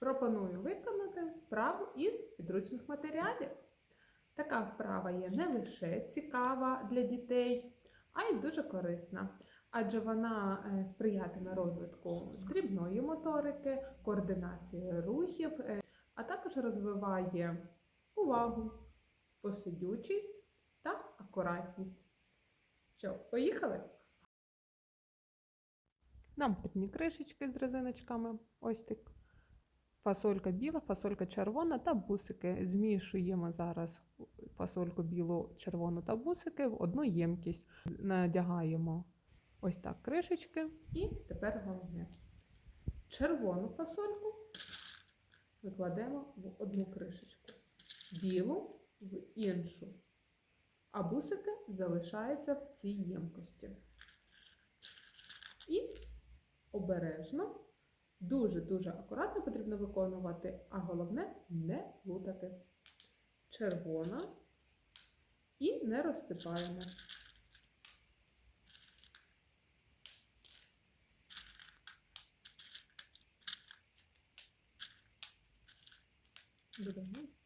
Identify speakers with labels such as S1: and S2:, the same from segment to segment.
S1: Пропоную виконати вправу із підручних матеріалів. Така вправа є не лише цікава для дітей, а й дуже корисна, адже вона е, сприятиме розвитку дрібної моторики, координації рухів, е, а також розвиває увагу, посидючість та акуратність. Що, поїхали? Нам потрібні кришечки з резиночками. Ось так. Фасолька біла, фасолька червона та бусики. Змішуємо зараз фасольку білу, червону та бусики в одну ємкість. Надягаємо ось так кришечки. І тепер головне. Червону фасольку викладемо в одну кришечку, білу в іншу. А бусики залишаються в цій ємкості. І обережно, дуже-дуже акуратно потрібно виконувати, а головне не плутати. Червона і не розсипаємо. Будемо.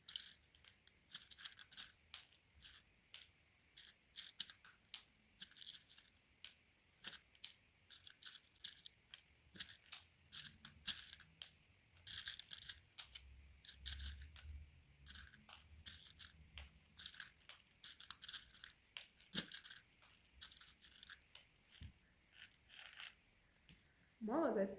S1: Молодець.